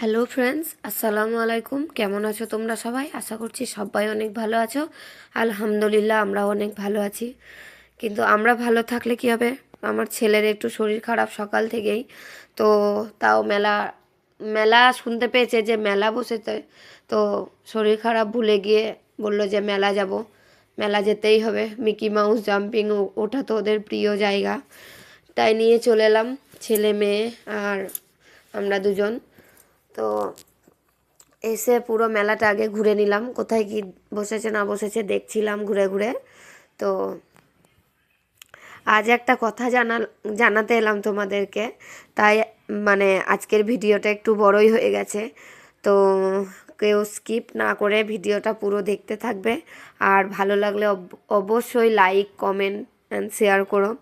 Hello friends আসসালামু আলাইকুম কেমন আছো তোমরা সবাই? আশা করছি সবাই অনেক ভালো আছো। আলহামদুলিল্লাহ আমরা অনেক ভালো আছি। কিন্তু আমরা ভালো থাকলে কি হবে? আমার ছেলের একটু শরীর খারাপ সকাল থেকেই। তো তাও মেলা মেলা শুনতে পেয়েছে যে মেলা বসেছে। তো শরীর খারাপ ভুলে গিয়ে বলল যে মেলা যাব। মেলা যেতেই হবে। মিকি মাউস জাম্পিং ওটা তো ওদের প্রিয় জায়গা। তাই নিয়ে চলে এলাম, ছেলে মেয়ে আর আমরা দুজন। তো এসে পুরো মেলাটা আগে ঘুরে নিলাম। কোথায় কি বসেছে না বসেছে দেখছিলাম ঘুরে ঘুরে। তো আজ একটা কথা জানা, জানাতে এলাম তোমাদেরকে। তাই মানে আজকের ভিডিওটা একটু বড়ই হয়ে গেছে। তো কেউ স্কিপ না করে ভিডিওটা পুরো দেখতে থাকবে। আর ভালো লাগলে অব- অবশ্যই লাইক, কমেন্ট, অ্যান্ড শেয়ার করো।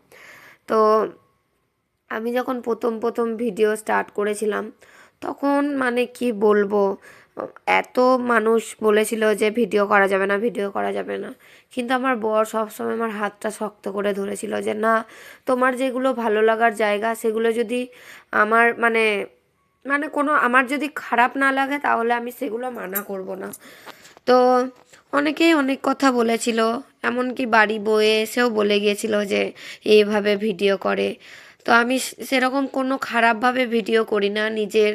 তো আমি যখন প্রথম প্রথম ভিডিও স্টার্ট করেছিলাম তখন মানে কি বলব? এত মানুষ বলেছিল যে ভিডিও করা যাবে না ভিডিও করা যাবে না। কিন্তু আমার বর সবসময় আমার হাতটা শক্ত করে ধরেছিল যে, না, তোমার যেগুলো ভালো লাগার জায়গা, সেগুলো যদি আমার মানে মানে কোনো আমার যদি খারাপ না লাগে, তাহলে আমি সেগুলো মানা করব না। তো অনেকেই অনেক কথা বলেছিল। এমনকি বাড়ি বয়ে এসেও বলে গিয়েছিল যে, এইভাবে ভিডিও করে। তো আমি সেরকম কোনো খারাপভাবে ভিডিও করি না। নিজের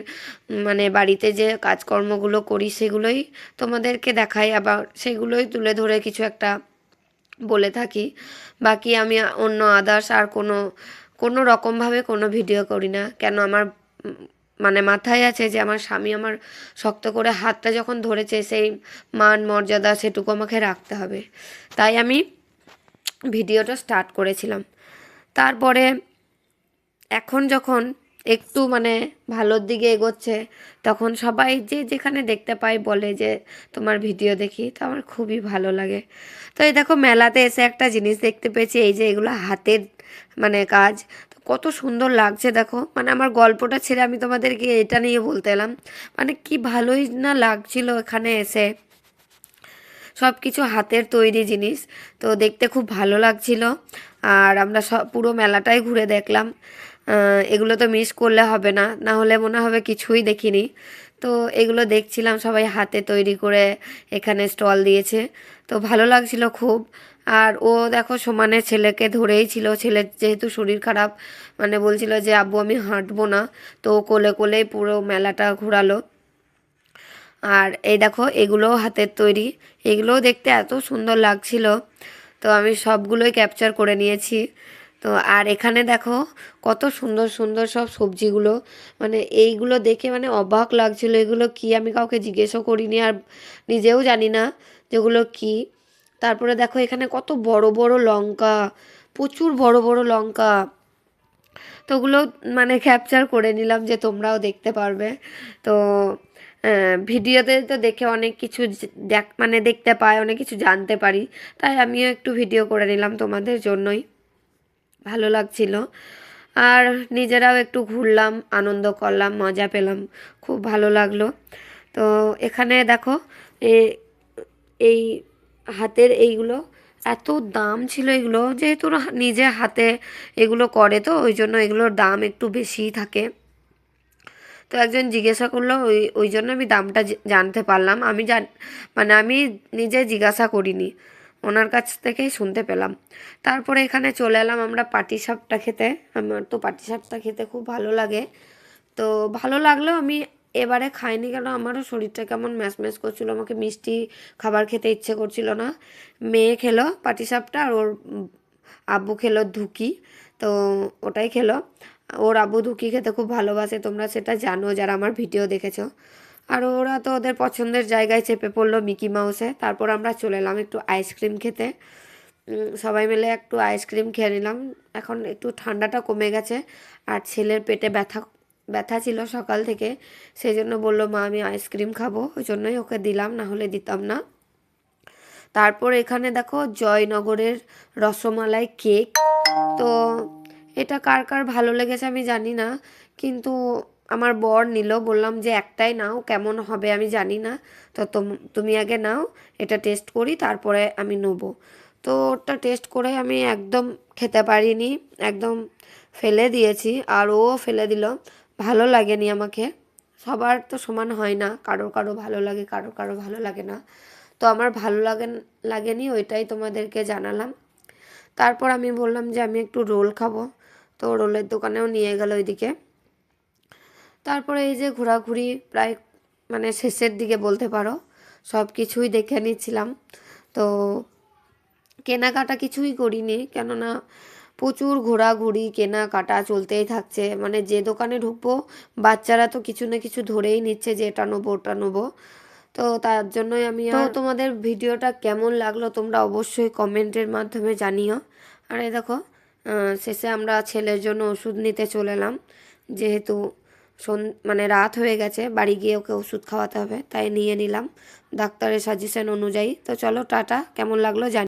মানে বাড়িতে যে কাজকর্মগুলো করি সেগুলোই তোমাদেরকে দেখাই। আবার সেগুলোই তুলে ধরে কিছু একটা বলে থাকি। বাকি আমি অন্য আদার্স আর কোনো কোনো রকমভাবে কোনো ভিডিও করি না। কেন আমার মানে মাথায় আছে যে আমার স্বামী আমার শক্ত করে হাতটা যখন ধরেছে সেই মান মর্যাদা সেটুকু আমাকে রাখতে হবে। তাই আমি ভিডিওটা স্টার্ট করেছিলাম। তারপরে এখন যখন একটু মানে ভালোর দিকে এগোচ্ছে, তখন সবাই যে যেখানে দেখতে পাই বলে যে, তোমার ভিডিও দেখি, তো আমার খুবই ভালো লাগে। তো এই দেখো মেলাতে এসে একটা জিনিস দেখতে পেয়েছি, এই যে এগুলো হাতের মানে কাজ। তো কত সুন্দর লাগছে দেখো। মানে আমার গল্পটা ছেড়ে আমি তোমাদেরকে এটা নিয়ে বলতে এলাম। মানে কি ভালোই না লাগছিল এখানে এসে। সব কিছু হাতের তৈরি জিনিস, তো দেখতে খুব ভালো লাগছিল। আর আমরা সব পুরো মেলাটাই ঘুরে দেখলাম। এগুলো তো মিস করলে হবে না। না হলে মনে হবে কিছুই দেখিনি। তো এগুলো দেখছিলাম, সবাই হাতে তৈরি করে এখানে স্টল দিয়েছে। তো ভালো লাগছিল খুব। আর ও দেখো সমানে ছেলেকে ধরেই ছিল। ছেলের যেহেতু শরীর খারাপ মানে বলছিল যে, আব্বু, আমি হাঁটবো না। তো কোলে কোলেই পুরো মেলাটা ঘোরালো। আর এই দেখো, এগুলোও হাতের তৈরি। এগুলোও দেখতে এত সুন্দর লাগছিল। তো আমি সবগুলোই ক্যাপচার করে নিয়েছি। তো আর এখানে দেখো কত সুন্দর সুন্দর সব সবজিগুলো। মানে এইগুলো দেখে মানে অবাক লাগছিল, এগুলো কি আমি কাউকে জিজ্ঞেসও করিনি আর নিজেও জানি না যেগুলো কি। তারপরে দেখো এখানে কত বড় বড় লঙ্কা, প্রচুর বড় বড় লঙ্কা। তো ওগুলো মানে ক্যাপচার করে নিলাম যে তোমরাও দেখতে পারবে। তো ভিডিওতে তো দেখে অনেক কিছু দেখ মানে দেখতে পাই অনেক কিছু জানতে পারি। তাই আমিও একটু ভিডিও করে নিলাম তোমাদের জন্যই। ভালো লাগছিল। আর নিজেরাও একটু ঘুরলাম, আনন্দ করলাম, মজা পেলাম। খুব ভালো লাগল। তো এখানে দেখো এই হাতের এইগুলো, এত দাম ছিল এগুলো, যেহেতু নিজে হাতে এগুলো করে তো, ওই জন্য এগুলোর দাম একটু বেশিই থাকে। তো একজন জিজ্ঞাসা করল, ওই ওই জন্য আমি দামটা জানতে পারলাম। আমি জান মানে আমি নিজে জিজ্ঞাসা করিনি। ওনার কাছ থেকেই শুনতে পেলাম। তারপরে এখানে চলে এলাম আমরা পাটিসাপটা খেতে। আমার তো পাটিসাপটা খেতে খুব ভালো লাগে। তো ভালো লাগলেও আমি এবারে খাইনি কেন আমারও শরীরটা কেমন ম্যাচ ম্যাচ করছিল। আমাকে মিষ্টি খাবার খেতে ইচ্ছে করছিল না। মেয়ে খেলো পাটিসাপটা আর ওর আব্বু খেলো ধুকি। তো ওটাই খেলো। ওর আব্বু ধুকি খেতে খুব ভালোবাসে, তোমরা সেটা জানো যারা আমার ভিডিও দেখেছ। আর ওরা তো ওদের পছন্দের জায়গায় চেপে পড়ল মিকি মাউসে। তারপর আমরা চলে এলাম একটু আইসক্রিম খেতে। সবাই মিলে একটু আইসক্রিম খেয়ে নিলাম। এখন একটু ঠান্ডাটা কমে গেছে আর ছেলের পেটে ব্যথা ব্যথা ছিল সকাল থেকে। সেই জন্য বলল, মা, আমি আইসক্রিম খাব। ওই জন্যই ওকে দিলাম, না হলে দিতাম না। তারপর এখানে দেখো জয়নগরের রসমালাই কেক। তো এটা কার কার ভালো লেগেছে আমি জানি না। কিন্তু আমার বর নিল, বললাম যে একটাই নাও, কেমন হবে আমি জানি না। তো তোম- আগে নাও, এটা টেস্ট করি, তারপরে আমি নেব। তো ওটা টেস্ট করে আমি একদম খেতে পারিনি, একদম ফেলে দিয়েছি, আর ও ফেলে দিল। ভালো লাগেনি আমাকে। সবার তো সমান হয় না কারও কারও ভালো লাগে কারও কারও ভালো লাগে না। তো আমার ভালো লাগে, লাগেনি, ওইটাই তোমাদেরকে জানালাম। তারপর আমি বললাম যে আমি একটু রোল খাব। তো রোলের দোকানেও নিয়ে গেল ওইদিকে। তারপরে এই যে ঘোরাঘুরি প্রায় মানে শেষের দিকে বলতে পারো, সব কিছুই দেখে নিচ্ছিলাম। তো কেনাকাটা কিছুই করিনি, কেননা প্রচুর ঘোরাঘুরি, কেনাকাটা চলতেই থাকছে। মানে যে দোকানে ঢুকবো, বাচ্চারা তো কিছু না কিছু ধরেই নিচ্ছে যে এটা নেব, ওটা নেব। তো তার জন্যই আমি তো তোমাদের ভিডিওটা কেমন লাগল তোমরা অবশ্যই কমেন্টের মাধ্যমে জানিও। আর দেখো শেষে আমরা ছেলের জন্য ওষুধ নিতে চলে এলাম। যেহেতু মানে রাত হয়ে গেছে, বাড়ি গিয়ে ওকে ওষুধ খাওয়াতে হবে, তাই নিয়ে নিলাম। ডাক্তারের সাজেশন অনুযায়ী। তো চলো, টাটা, কেমন লাগল জানি